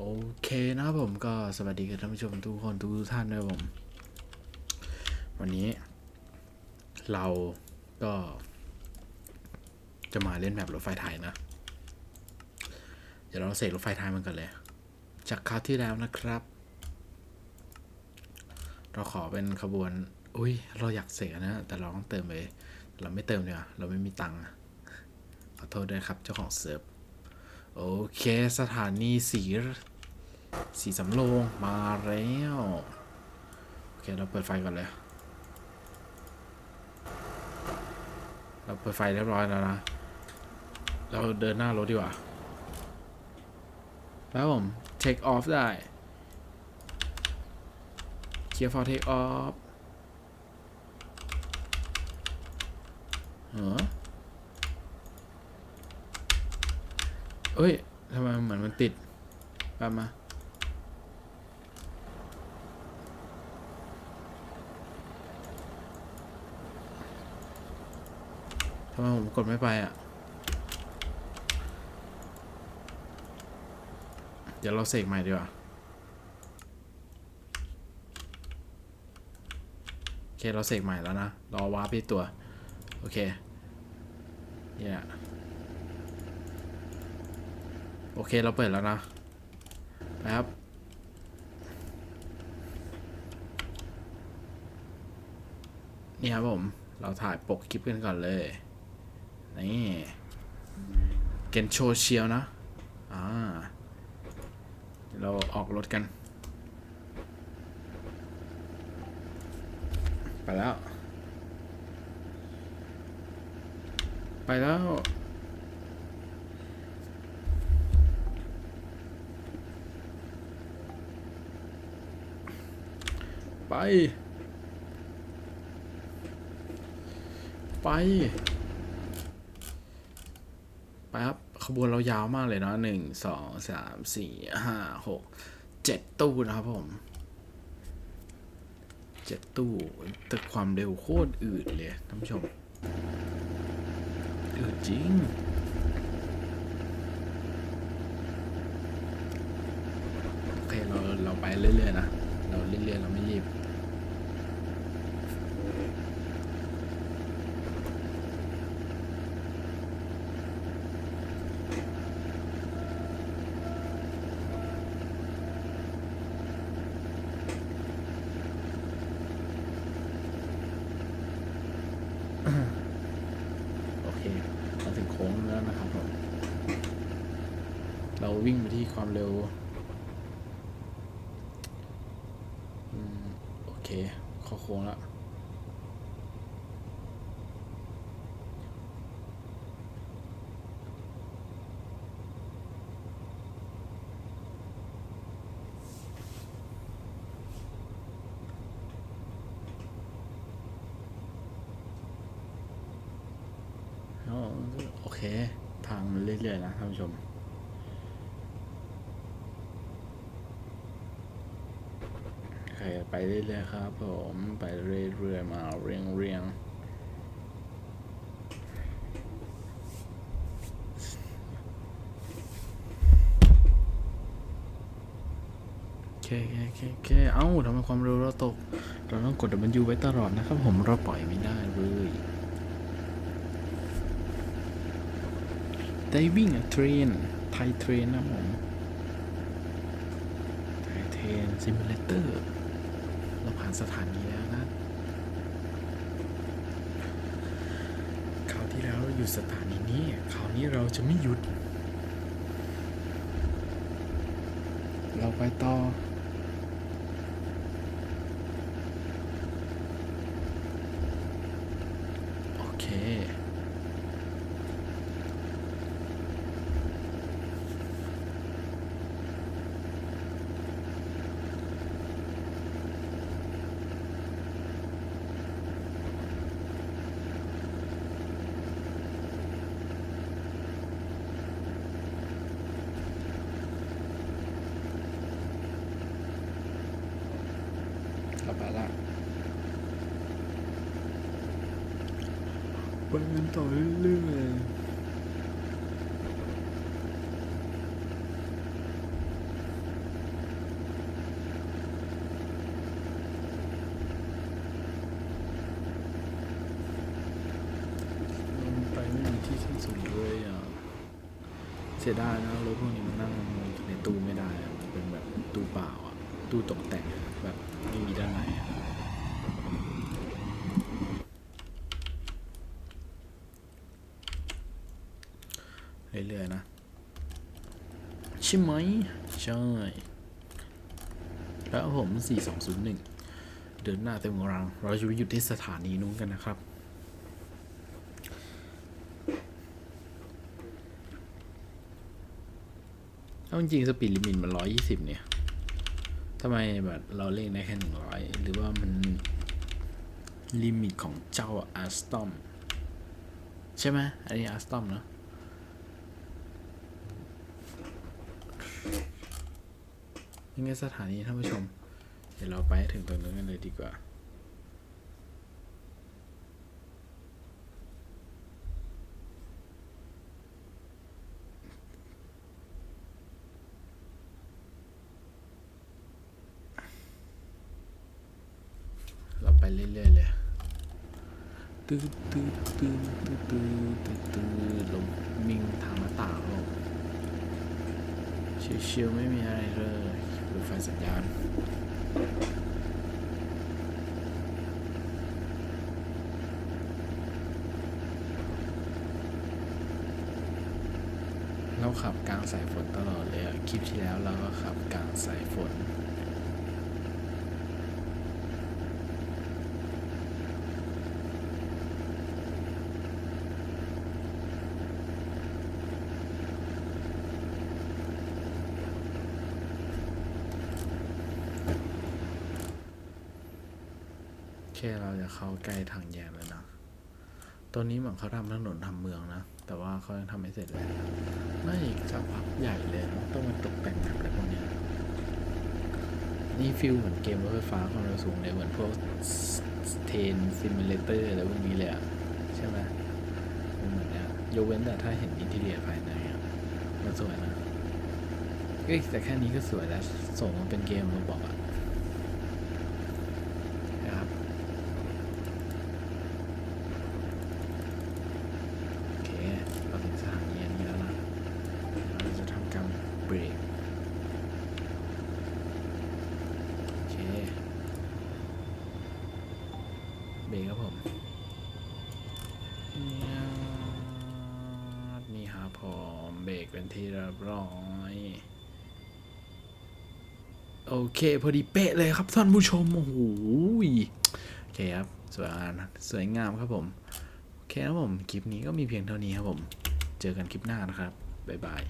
โอเคนะครับผมก็สวัสดีกับท่านผู้ชมทุกคนทุกท่านนะครับผม วันนี้ เราก็จะมาเล่นแบบรถไฟไทยนะ เดี๋ยวเราเสกรถไฟไทยมันกันเลย จากคราวที่แล้วนะครับ เราขอเป็นขบวน อุ้ย เราอยากเสกนะ แต่เราต้องเติมไป เราไม่เติมดีกว่าเราไม่มีตังค์ขอโทษด้วยครับ เจ้าของเซิร์ฟ โอเค สถานีสีสีสำโรงมาแล้ว โอเค เราเปิดไฟก่อนเลย เราเปิดไฟเรียบร้อยแล้วนะ เราเดินหน้ารถดีกว่าแล้วผม take off ได้ clear for take off เหรอ เอ้ยทำไมเหมือนมันติดแป๊บมา ทำไมผมกดไม่ไปอะ เดี๋ยวเราเสกใหม่ดีกว่า โอเค เราเสกใหม่แล้วนะ รอวาร์ปที่ตัว โอเค เนี่ย โอเคเราเปิดแล้วนะไปครับนี่ครับผม เราถ่ายปกคลิปกันก่อนเลย นี่เกนโชเชียวนะอ่าเราออกรถกัน ไปแล้ว ไปแล้ว ไป ไป ไปครับ ขบวนเรายาวมากเลยนะหนึ่งสองสามสี่ห้าหกเจ็ดตู้นะครับผมเจ็ดตู้แต่ความเร็วโคตรอืดเลยท่านผู้ชมอืดจริงโอเคเราเราไปเรื่อยๆนะ เราเรื่อยๆเราไม่รีบ โอเคเราถึงโค้งแล้วนะครับผม เราวิ่งไปที่ความเร็วโอเคเข้าโค้งแล้วโอเค ทางมันเรื่อยๆนะท่านผู้ชม โอเค ไปเรื่อยๆครับผมไปเรื่อยๆมาเรียงเรียงโอเคโอเคโอเคโอเคเอ้าทำไมความเร็วเราตก เราต้องกด W ไว้ตลอดนะครับ ผมเราปล่อยไม่ได้เลยได้วิ่งอะเทรน ไทยเทรนนะผม ไทยเทรนซิมูเลเตอร์ เราผ่านสถานีแล้วนะคราวที่แล้วเราอยู่สถานีนี้คราวนี้เราจะไม่หยุด เราไปต่อโอ ไปกันต่อเรื่อยๆไปไม่ที่สิ้นสุเลยเสียดายนะรถพวกนี้มันนั่งในตู้ไม่ได้มันเป็นแบบตู้เปล่าอะ ตู้ตกแต่งแบบไม่มีด้านใน เรื่อยๆนะใช่ไหมใช่แล้วผม4201 เดินหน้าเต็มกำลังเราจะไปหยุดที่สถานีนู้นกันนะครับเอาจริงสปีดลิมิตมัน120เนี่ย ทำไมแบบเราเล่นได้แค่100หรือว่ามันลิมิตของเจ้าอาร์สตอม ใช่ไหมอันนี้อาร์สตอมเนอะ ยังไงสถานีท่านผู้ชม เดี๋ยวเราไปถึงตรงนั้นกันเลยดีกว่าเราไปเรื่อยๆเลยตื้อตื้อตื้อตื้อตื้อตื้อตื้อลมวิ่งทางหน้าต่างลงชิวๆไม่มีอะไรเลย ดูไฟสัญญาณเราขับกลางสายฝนตลอดเลยคลิปที่แล้วเราก็ขับกลางสายฝน แค่เราจะเข้าใกล้ทางแยกแล้วนะตอนนี้เหมือนเขาทำถนนทำเมืองนะ แต่ว่าเขายังทำไม่เสร็จเลยไม่อีกสักพักใหญ่เลยนะต้องมาตกแต่งแบบอะไรพวกนี้ นี่ฟิลเหมือนเกมรถไฟฟ้าความเร็วสูงเลยเหมือนพวกเทนซิมูเลเตอร์อะไรพวกนี้เลยอะใช่ไหมมันเหมือนเนี้ยยกเว้นแต่ถ้าเห็นอินทีเรียภายในมันสวยนะเอ้ยแต่แค่นี้ก็สวยแล้วส่งมาเป็นเกมมาบอกอะนะครับ โอเค เราถึงสถานีอันนี้แล้วนะเดี๋ยวเราจะทำการ เบรกโอเคเบรกครับผมนี่ครับผมเบรกเป็นที่เรียบร้อยโอเค พอดีเป๊ะเลยครับท่านผู้ชม โอ้โหโอเคครับ สวยงามสวยงามครับผม โอเคครับผม คลิปนี้ก็มีเพียงเท่านี้ครับผม เจอกันคลิปหน้านะครับ บ๊ายบาย